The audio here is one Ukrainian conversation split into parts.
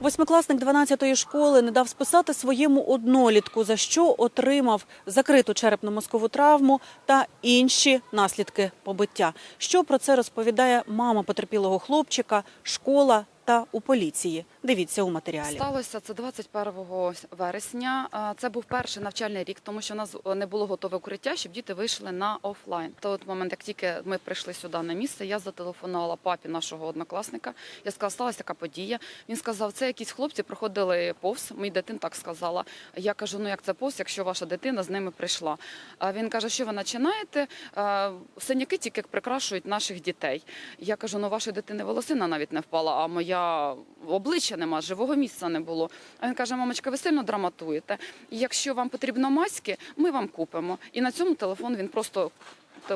Восьмикласник 12-ї школи не дав списати своєму однолітку, за що отримав закриту черепно-мозкову травму та інші наслідки побиття. Що про це розповідає мама потерпілого хлопчика, школа та у поліції. Дивіться у матеріалі. Сталося це 21 вересня. Це був перший навчальний рік, тому що у нас не було готове укриття, щоб діти вийшли на офлайн. То от момент, як тільки ми прийшли сюди на місце, я зателефонувала папі нашого однокласника. Я сказала, сталася така подія. Він сказав, це якісь хлопці проходили повз. Мій дитин так сказала. Я кажу, ну як це повз, якщо ваша дитина з ними прийшла. Він каже, що ви починаєте? Синяки тільки прикрашують наших дітей. Я кажу, ну вашої дитини волосина навіть не впала, а моя обличчя нема, живого місця не було. А він каже: мамочка, ви сильно драматуєте. Якщо вам потрібно маски, ми вам купимо. І на цьому телефон він просто.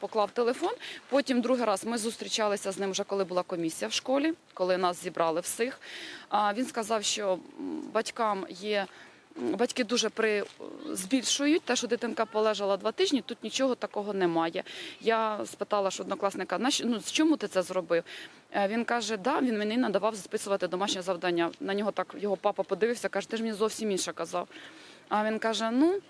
Поклав телефон. Потім другий раз ми зустрічалися з ним вже коли була комісія в школі, коли нас зібрали всіх. А він сказав, що батькам є. Батьки дуже при збільшують те, що дитинка полежала два тижні. Тут нічого такого немає. Я спитала ж однокласника, «Нащо- ну чому ти це зробив? Е, Він каже, да, він мені надавав записувати домашнє завдання. На нього так його папа подивився, каже, ти ж мені зовсім інше казав. А він каже: ну.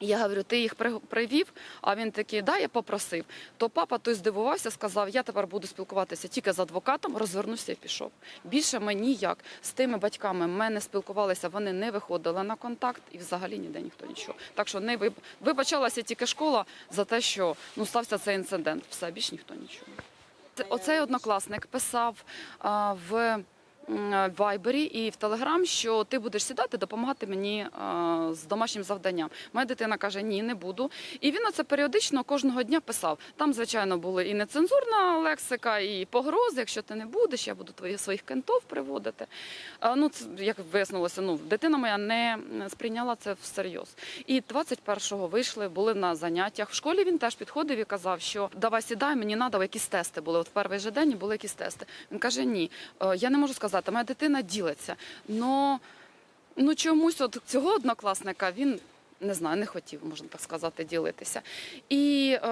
Я говорю, ти їх привів, а він такий, да, я попросив. То папа той здивувався, сказав, я тепер буду спілкуватися тільки з адвокатом, розвернувся і пішов. Більше ми ніяк з тими батьками ми не спілкувалися, вони не виходили на контакт і взагалі ніде ніхто нічого. Так що не виб... вибачалася тільки школа за те, що ну стався цей інцидент. Все більш ніхто нічого. Це- Оцей однокласник писав а, в Вайбері і в Телеграм, що ти будеш сідати, допомагати мені з домашнім завданням. Моя дитина каже, ні, не буду. І він оце періодично кожного дня писав. Там, звичайно, були і нецензурна лексика, і погрози. Якщо ти не будеш, я буду твоїх своїх кентов приводити. Ну, це, як вияснилося, ну, дитина моя не сприйняла це всерйоз. І 21-го вийшли, були на заняттях. В школі він теж підходив і казав, що давай сідай, мені треба якісь тести були. От в перший же день були якісь тести. Він каже: ні, е, я не можу сказати, моя дитина ділиться. Но ну чомусь от цього однокласника він. Не знаю, не хотів, можна так сказати, ділитися. І е,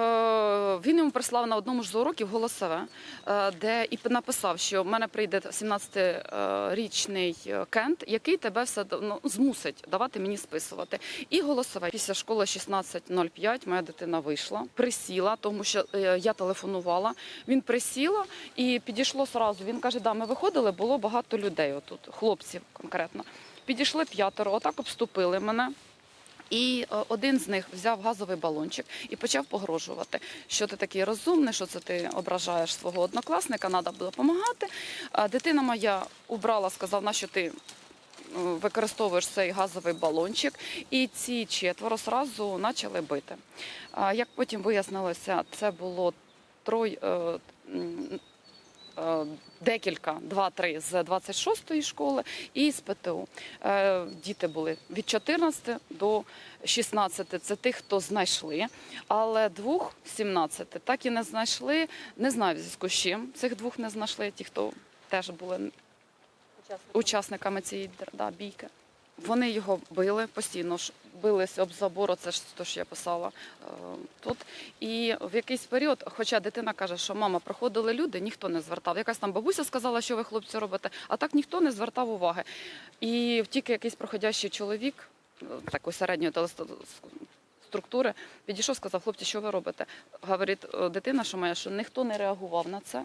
він йому прислав на одному ж з уроків голосове, е, де і написав, що в мене прийде 17-річний Кент, який тебе все ну, змусить давати мені списувати. І голосове. Після школи 16.05 моя дитина вийшла, присіла, тому що е, я телефонувала. Він присіла і підійшло сразу. Він каже: да, ми виходили, було багато людей. Отут, хлопців конкретно. Підійшли п'ятеро, отак обступили мене. І е, один з них взяв газовий балончик і почав погрожувати, що ти такий розумний, що це ти ображаєш свого однокласника, треба допомагати. Дитина моя убрала, сказав, на що ти е, використовуєш цей газовий балончик, і ці четверо сразу почали бити. Як потім вияснилося, це було троє. Е, Декілька, два-три з 26-ї школи і з ПТУ. Е, Діти були від 14 до 16. Це тих, хто знайшли. Але двох 17 так і не знайшли. Не знаю в зв'язку з чим. Цих двох не знайшли. Ті, хто теж були учасниками цієї да, бійки. Вони його били постійно бились об забор, це ж те, що я писала е, тут. І в якийсь період, хоча дитина каже, що мама проходили люди, ніхто не звертав. Якась там бабуся сказала, що ви хлопці робите, а так ніхто не звертав уваги. І тільки якийсь проходящий чоловік е, такої середньої структури підійшов, сказав, хлопці, що ви робите? Говорить е, дитина, що моя, що ніхто не реагував на це.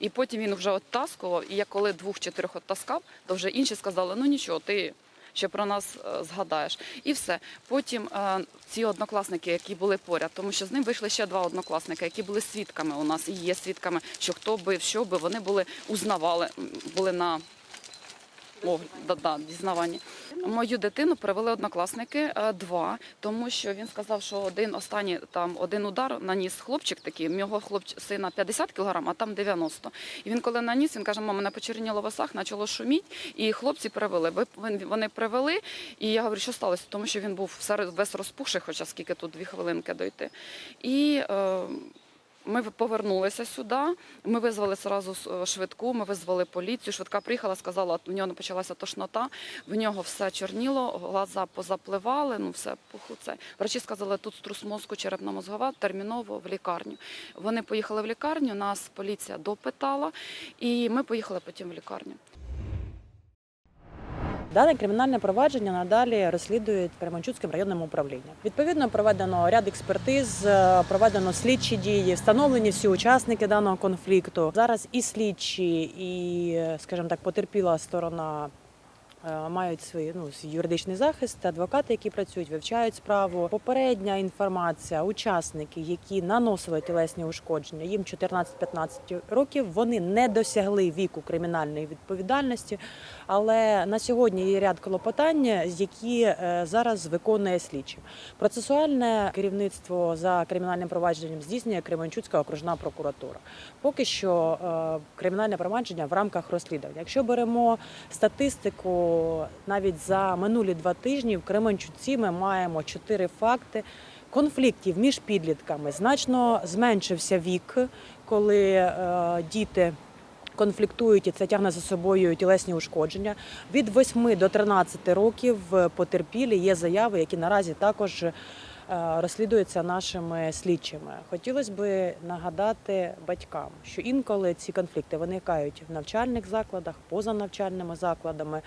І потім він вже оттаскував, і я коли двох-чотирьох оттаскав, то вже інші сказали, ну нічого, ти ще про нас е, згадаєш. І все. Потім е, ці однокласники, які були поряд, тому що з ним вийшли ще два однокласника, які були свідками у нас і є свідками, що хто бив, що бив, вони були узнавали, були на о, да, да. Мою дитину привели однокласники е, два, тому що він сказав, що один останній там один удар наніс хлопчик такий. В нього хлопч сина 50 кг, а там 90. І він коли наніс, він каже, мама, мене почерніло в осах, почало шуміть, і хлопці привели. Вони привели, і я говорю, що сталося? Тому що він був весь розпухший, хоча скільки тут дві хвилинки дойти. І е, ми повернулися сюди. Ми визвали одразу швидку, ми визвали поліцію. Швидка приїхала, сказала, в нього почалася тошнота, в нього все чорніло, глаза позапливали, ну все похуце. це. Врачі сказали, тут струс мозку, черепно-мозгова, терміново в лікарню. Вони поїхали в лікарню, нас поліція допитала, і ми поїхали потім в лікарню. Дане кримінальне провадження надалі розслідують Кременчуцьким районним управлінням. Відповідно, проведено ряд експертиз, е, проведено слідчі дії, встановлені всі учасники даного конфлікту. Зараз і слідчі, і, скажімо так, потерпіла сторона. е, Мають свій ну юридичний захист, адвокати, які працюють, вивчають справу. Попередня інформація, учасники, які наносили тілесні ушкодження, їм 14-15 років. Вони не досягли віку кримінальної відповідальності, але на сьогодні є ряд клопотань, які е, зараз виконує слідчі. Процесуальне керівництво за кримінальним провадженням здійснює Кременчуцька окружна прокуратура. Поки що е, кримінальне провадження в рамках розслідування. Якщо беремо статистику, навіть за минулі два тижні в Кременчуці ми маємо чотири факти. Конфліктів між підлітками значно зменшився вік, коли е, діти конфліктують і це тягне за собою тілесні ушкодження. Від 8 до 13 років потерпілі є заяви, які наразі також е, розслідуються нашими слідчими. Хотілося б нагадати батькам, що інколи ці конфлікти виникають в навчальних закладах, поза навчальними закладами.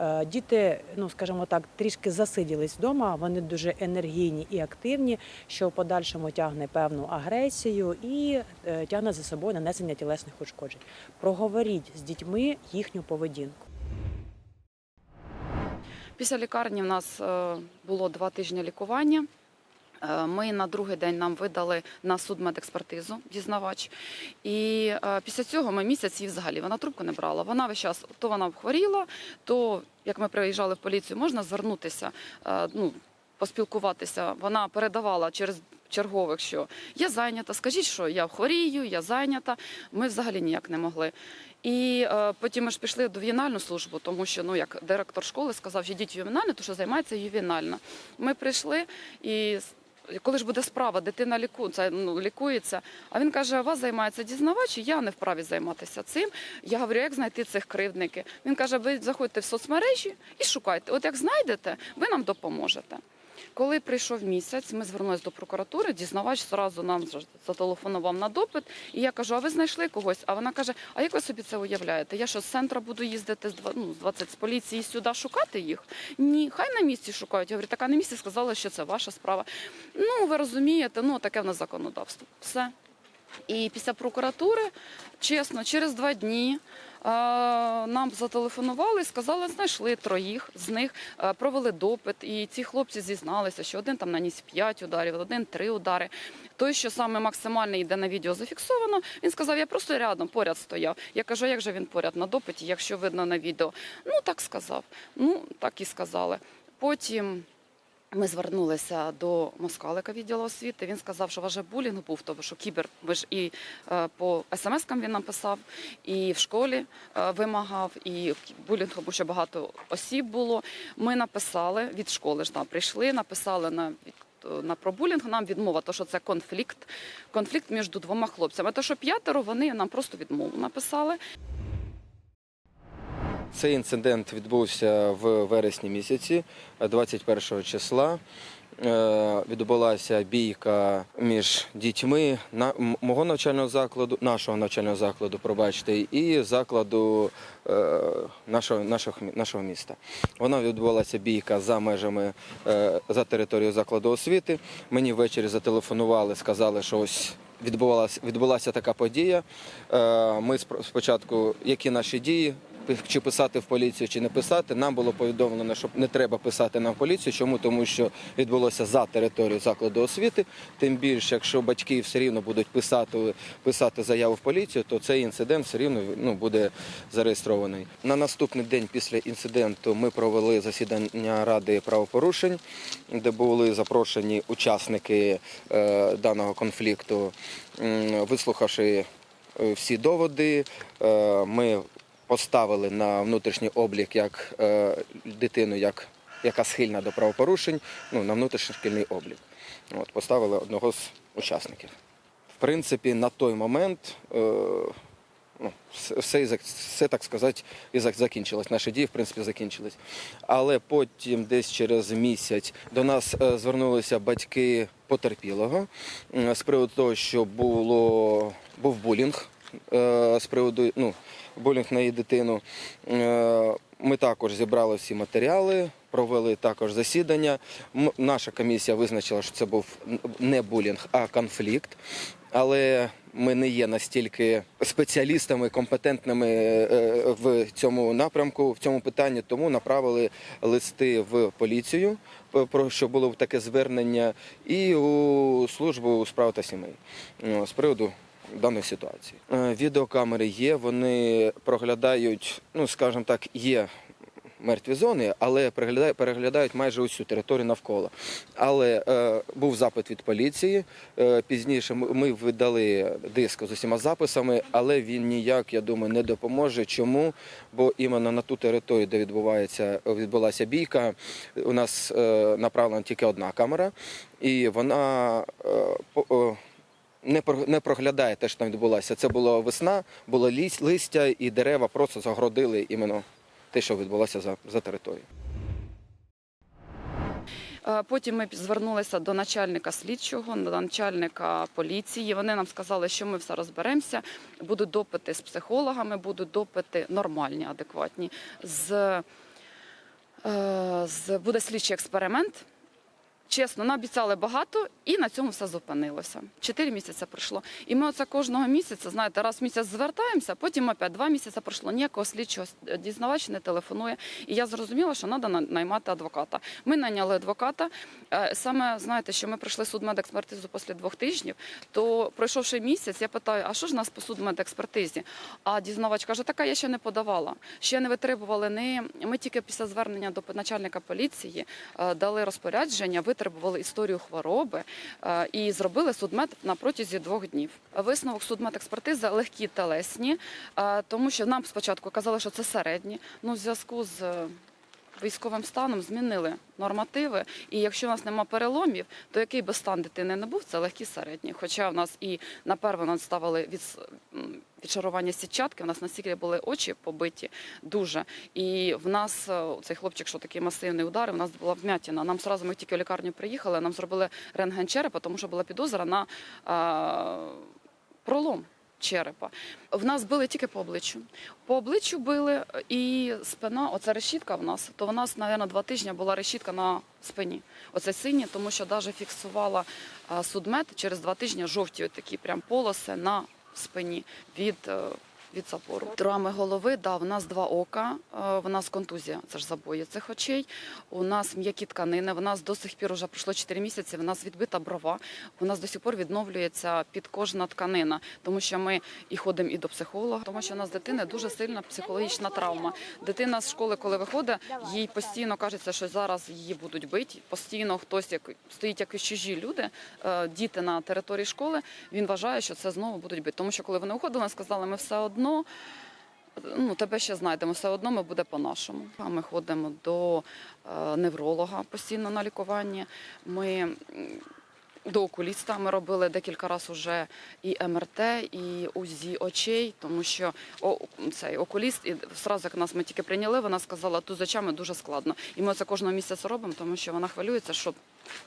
Е, Діти, ну скажімо так, трішки засиділись вдома. Вони дуже енергійні і активні, що в подальшому тягне певну агресію і е, тягне за собою нанесення тілесних ушкоджень. Проговоріть з дітьми їхню поведінку. Після лікарні в нас е, було два тижні лікування. Е, Ми на другий день нам видали на судмедекспертизу дізнавач. І е, після цього ми місяць її взагалі вона трубку не брала. Вона весь час то вона хворіла, то як ми приїжджали в поліцію, можна звернутися, е, ну поспілкуватися. Вона передавала через. Чергових, що я зайнята, скажіть, що я хворію, я зайнята. Ми взагалі ніяк не могли. І е, потім ми ж пішли до ювенальну службу, тому що ну як директор школи сказав, що йдіть в ювенальну, то що займається ювенальна. Ми прийшли і. Коли ж буде справа, дитина ліку, це, ну, лікується. А він каже: вас займається дізнавач, і я не вправі займатися цим. Я говорю, як знайти цих кривдників? Він каже: ви заходьте в соцмережі і шукайте. От як знайдете, ви нам допоможете. Коли прийшов місяць, ми звернулися до прокуратури, дізнавач зразу нам зателефонував на допит. І я кажу: а ви знайшли когось? А вона каже: А як ви собі це уявляєте? Я що з центру буду їздити з ну, з 20 з поліції сюди шукати їх? Ні, хай на місці шукають. Я говорю, така на місці сказала, що це ваша справа. Ну, ви розумієте, ну таке в нас законодавство. Все. І після прокуратури, чесно, через два дні нам зателефонували і сказали, знайшли троїх з них, провели допит. І ці хлопці зізналися, що один там наніс 5 ударів, один 3 удари. Той, що саме максимальний йде на відео зафіксовано, він сказав, я просто рядом поряд стояв. Я кажу, як же він поряд на допиті, якщо видно на відео? Ну так сказав. Ну так і сказали. Потім. Ми звернулися до москалика відділу освіти. Він сказав, що важе булінг був, тому що кібер ви ж і е, по смс-кам він нам писав, і в школі е, вимагав, і булінг, тому що багато осіб було. Ми написали від школи ж да, прийшли, написали на від- на пробулінг нам відмова, то що це конфлікт, конфлікт між двома хлопцями. То що п'ятеро вони нам просто відмову написали. Цей інцидент відбувся в вересні місяці, 21 числа. Е, Відбулася бійка між дітьми мого навчального закладу, нашого навчального закладу, пробачте, і закладу е, нашого, нашого, нашого міста. Вона відбувалася бійка за межами е, за територією закладу освіти. Мені ввечері зателефонували, сказали, що ось відбувалася відбулася така подія. Е, Ми спочатку, які наші дії, чи писати в поліцію, чи не писати. Нам було повідомлено, що не треба писати нам в поліцію. Чому? Тому що відбулося за територією закладу освіти. Тим більше, якщо батьки все рівно будуть писати, писати заяву в поліцію, то цей інцидент все рівно ну, буде зареєстрований. На наступний день після інциденту ми провели засідання ради правопорушень, де були запрошені учасники е, даного конфлікту, М, вислухавши е, всі доводи. е, Ми поставили на внутрішній облік як е, дитину, як, яка схильна до правопорушень, ну, на внутрішньошкільний облік. От, поставили одного з учасників. В принципі, на той момент е, ну, все, все, так сказати, і закінчилось. Наші дії, в принципі, закінчились. Але потім, десь через місяць, до нас е, звернулися батьки потерпілого з приводу того, що було, був булінг з приводу ну, булінг на її дитину. Е, Ми також зібрали всі матеріали, провели також засідання. Наша комісія визначила, що це був не булінг, а конфлікт. Але ми не є настільки спеціалістами, компетентними е, в цьому напрямку, в цьому питанні, тому направили листи в поліцію, про що було таке звернення, і у службу справ та сімей е, з приводу даної ситуації. Е, Відеокамери є, вони проглядають, ну скажімо так, є мертві зони, але переглядають, майже усю територію навколо. Але е, був запит від поліції. Е, пізніше ми видали диск з усіма записами, але він ніяк, я думаю, не допоможе. Чому? Бо іменно на ту територію, де відбувається відбулася бійка, у нас е, направлена тільки одна камера, і вона е, по- е, не не проглядає те, що там відбулося. Це була весна, було листя, і дерева просто загородили іменно те, що відбулося за, за територією. Е, Потім ми звернулися до начальника слідчого, до начальника поліції. Вони нам сказали, що ми все розберемося. Будуть допити з психологами, будуть допити нормальні, адекватні. З, е, з буде слідчий експеримент. Чесно, наобіцяли багато, і на цьому все зупинилося. Чотири місяці пройшло. І ми оце кожного місяця, знаєте, раз в місяць звертаємося, потім опять два місяці пройшло. Ніякого слідчого дізнавач не телефонує. І я зрозуміла, що треба наймати адвоката. Ми найняли адвоката. Е, Саме знаєте, що ми пройшли судмедекспертизу після двох тижнів. То пройшовши місяць, я питаю, а що ж нас по судмедекспертизі? А дізнавач каже, така я ще не подавала. Ще не витребували. Ми тільки після звернення до начальника поліції е, дали розпорядження, витребували історію хвороби е, і зробили судмед на протязі двох днів. Висновок судмедекспертизи легкі телесні, е, тому що нам спочатку казали, що це середні. Ну, в зв'язку з е, військовим станом змінили нормативи. І якщо у нас нема переломів, то який би стан дитини не був, це легкі середні. Хоча в нас і на перво ставили від відшарування сітчатки, у нас настільки були очі побиті дуже. І в нас е, цей хлопчик, що такий масивний удар, у нас була вмятіна. Нам зразу ми тільки в лікарню приїхали, нам зробили рентген черепа, тому що була підозра на е, пролом. Черепа. В нас били тільки по обличчю. По обличчю били і спина, оця решітка в нас, то в нас, мабуть, два тижні була решітка на спині. Оце сині, тому що навіть фіксувала а, судмед через два тижні жовті такі прям полоси на спині від. Від запору. Травми голови, да, в нас два ока, е, в нас контузія, це ж забої цих очей. У нас м'які тканини, в нас до сих пір вже пройшло 4 місяці, в нас відбита брова, у нас до сих пор відновлюється підкожна тканина, тому що ми і ходимо і до психолога, тому що у нас дитина дуже сильна психологічна травма. Дитина з школи, коли виходить, їй постійно кажеться, що зараз її будуть бити. Постійно хтось як стоїть якісь чужі люди, е, діти на території школи. Він вважає, що це знову будуть бити. Тому що коли вони уходили, вони сказали, ми все одно. Ну, тебе ще знайдемо, все одно ми буде по-нашому. Ми ходимо до е, невролога постійно на лікування. Ми до окуліста ми робили декілька разів уже і МРТ, і УЗІ очей, тому що о, цей окуліст, і зразу як нас ми тільки прийняли, вона сказала, тут з очами дуже складно. І ми це кожного місяця робимо, тому що вона хвилюється, щоб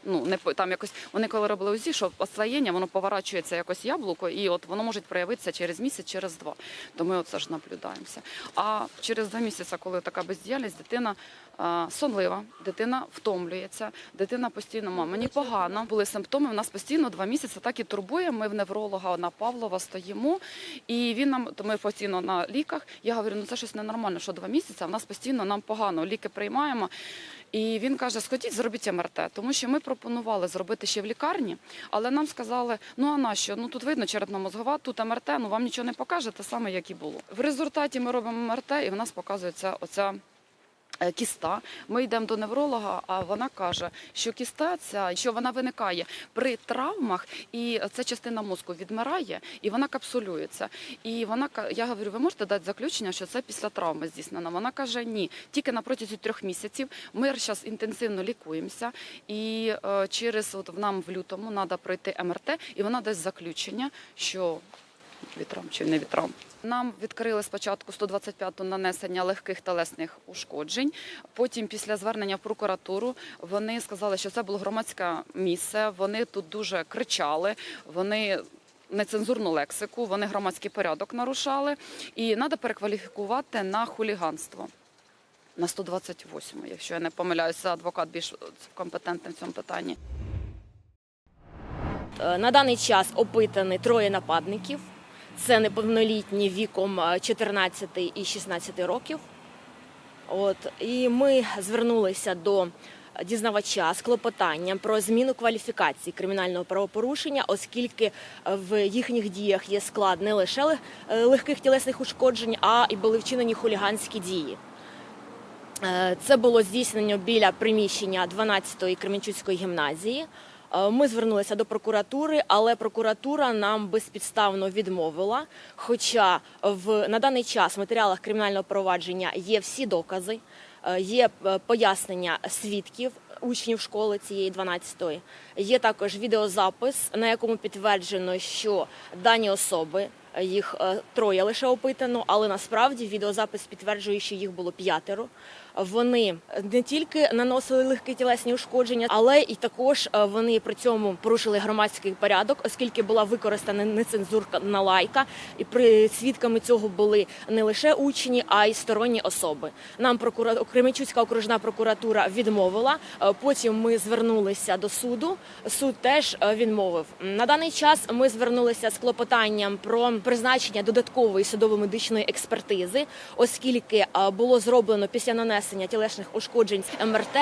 ну не там якось вони коли робили УЗІ, що освоєння воно поворачується якось яблуко, і от воно може проявитися через місяць, через два. То ми оце ж наблюдаємося. А через два місяці, коли така бездіяльність, дитина а, сонлива, дитина втомлюється, дитина постійно «Мам, мені погано. Були симптоми. В нас постійно два місяці так і турбує. Ми в невролога на Павлова стоїмо, і він нам то ми постійно на ліках. Я говорю, ну це щось ненормально, що два місяці, а в нас постійно нам погано. Ліки приймаємо. І він каже: сходіть, зробіть МРТ, тому що ми пропонували зробити ще в лікарні, але нам сказали, ну а нащо? Ну тут видно черепно-мозгова, тут МРТ, ну вам нічого не покаже, те саме, як і було. В результаті ми робимо МРТ, і в нас показується оця. Е, Кіста, ми йдемо до невролога, а вона каже, що кіста ця, що вона виникає при травмах, і ця частина мозку відмирає, і вона капсулюється. І вона я говорю, ви можете дати заключення, що це після травми здійснено? Вона каже, ні, тільки на протязі трьох місяців. Ми зараз інтенсивно лікуємося, і е, через от нам в лютому треба пройти МРТ, і вона дасть заключення, що від травм чи не від травм. Нам відкрили спочатку 125-ту нанесення легких телесних ушкоджень. Потім, після звернення в прокуратуру, вони сказали, що це було громадське місце. Вони тут дуже кричали. Вони нецензурну лексику, вони громадський порядок нарушали, і треба перекваліфікувати на хуліганство. на 128, якщо я не помиляюся, адвокат більш компетентний в цьому питанні. Е, На даний час опитані троє нападників. Це неповнолітні віком е, 14 і 16 років. От і ми звернулися до дізнавача з клопотанням про зміну кваліфікації кримінального правопорушення, оскільки е, в їхніх діях є склад не лише е, легких тілесних ушкоджень, а й були вчинені хуліганські дії. Е, Це було здійснено біля приміщення 12-ї Кременчуцької гімназії. Е, Ми звернулися до прокуратури, але прокуратура нам безпідставно відмовила. Хоча в на даний час в матеріалах кримінального провадження є всі докази, е, є е, пояснення свідків учнів школи цієї 12-ї. Є також відеозапис, на якому підтверджено, що дані особи їх троє лише опитано, але насправді відеозапис підтверджує, що їх було п'ятеро. Вони не тільки наносили легкі тілесні ушкодження, але і також е, вони при цьому порушили громадський порядок, оскільки була використана нецензурна лайка, і при свідками цього були не лише учні, а й сторонні особи. Нам прокура... Кременчуцька окружна прокуратура відмовила. Е, Потім ми звернулися до суду. Суд теж е, відмовив. На даний час ми звернулися з клопотанням про призначення додаткової судово-медичної експертизи, оскільки було зроблено після нанесення тілесних ушкоджень МРТ,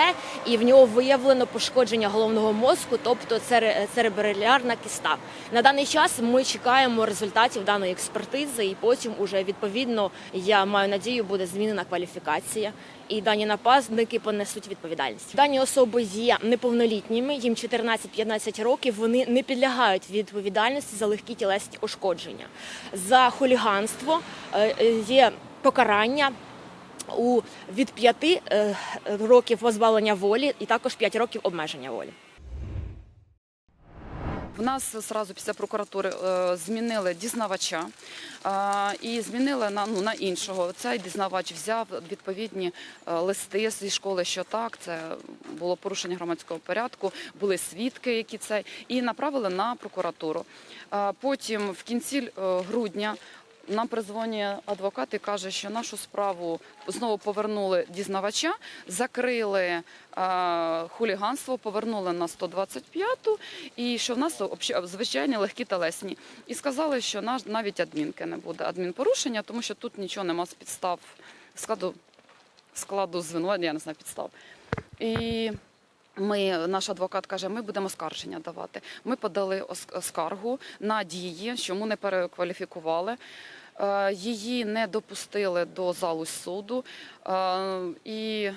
і в нього виявлено пошкодження головного мозку, тобто цере- церебралярна кіста. На даний час ми чекаємо результатів даної експертизи, і потім уже відповідно я маю надію, буде змінена кваліфікація. І дані напасники понесуть відповідальність. Дані особи є неповнолітніми, їм 14-15 років. Вони не підлягають відповідальності за легкі тілесні ушкодження. За хуліганство е, е, є покарання у від 5 е, років позбавлення волі і також 5 років обмеження волі. В нас зразу після прокуратури е, змінили дізнавача е, і змінили на ну на іншого. Цей дізнавач взяв відповідні листи зі школи, що так, це було порушення громадського порядку, були свідки, які це і направили на прокуратуру. Потім в кінці грудня. Нам призвонює адвокат і каже, що нашу справу знову повернули дізнавача, закрили е, хуліганство, повернули на 125-ту, і що в нас звичайні легкі телесні. І сказали, що наш навіть адмінки не буде адмінпорушення, тому що тут нічого нема з підстав складу, складу звинувачення, я не знаю підстав. І ми, наш адвокат каже, ми будемо скарження давати. Ми подали ос- скаргу на дії, чому не перекваліфікували. Е, Її не допустили до залу суду. Е, І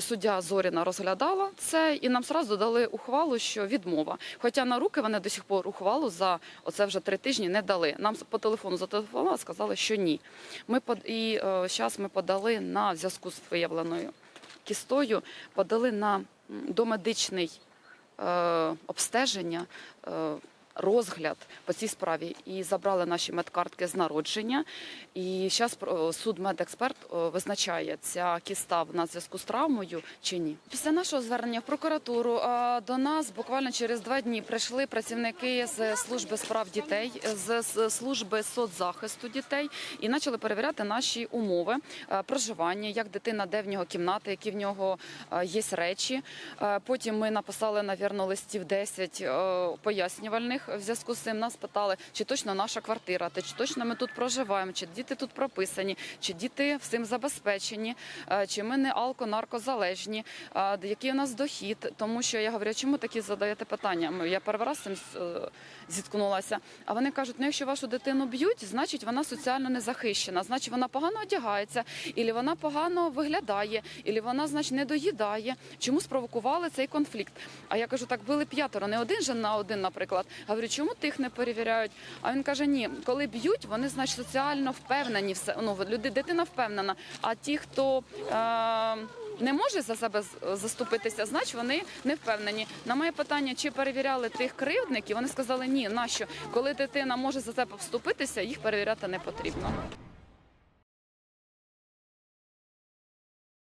суддя Зоріна розглядала це, і нам зразу дали ухвалу, що відмова. Хоча на руки вони до сих пор ухвалу за оце вже три тижні не дали. Нам по телефону зателефонували, сказали, що ні. Ми і зараз ми подали на зв'язку з виявленою кістою, подали на домедичний е, обстеження. Е, Розгляд по цій справі і забрали наші медкартки з народження. І зараз суд медексперт е, визначає, ця кіста в нас зв'язку з травмою чи ні. Після нашого звернення в прокуратуру е, до нас буквально через два дні прийшли працівники з служби справ дітей, з служби соцзахисту дітей і почали перевіряти наші умови е, проживання, як дитина, де в нього кімната, які в нього е, є речі. Е, Потім ми написали, навірно, листів 10 е, пояснювальних. В зв'язку з цим нас питали, чи точно наша квартира, чи точно ми тут проживаємо, чи діти тут прописані, чи діти всім забезпечені, е, чи ми не алко-наркозалежні, е, який у нас дохід. Тому що я говорю, чому такі задаєте питання? Я перший раз цим е, зіткнулася. А вони кажуть, ну якщо вашу дитину б'ють, значить вона соціально не захищена, значить вона погано одягається, і вона погано виглядає, і вона, значить, не доїдає. Чому спровокували цей конфлікт? А я кажу, так били п'ятеро, не один же на один, наприклад. Говорю, чому тих не перевіряють? А він каже: ні, коли б'ють, вони значить соціально впевнені. Все ну люди, дитина впевнена. А ті, хто е- не може за себе заступитися, значить вони не впевнені. На моє питання, чи перевіряли тих кривдників, вони сказали ні. Нащо? Коли дитина може за себе вступитися, їх перевіряти не потрібно.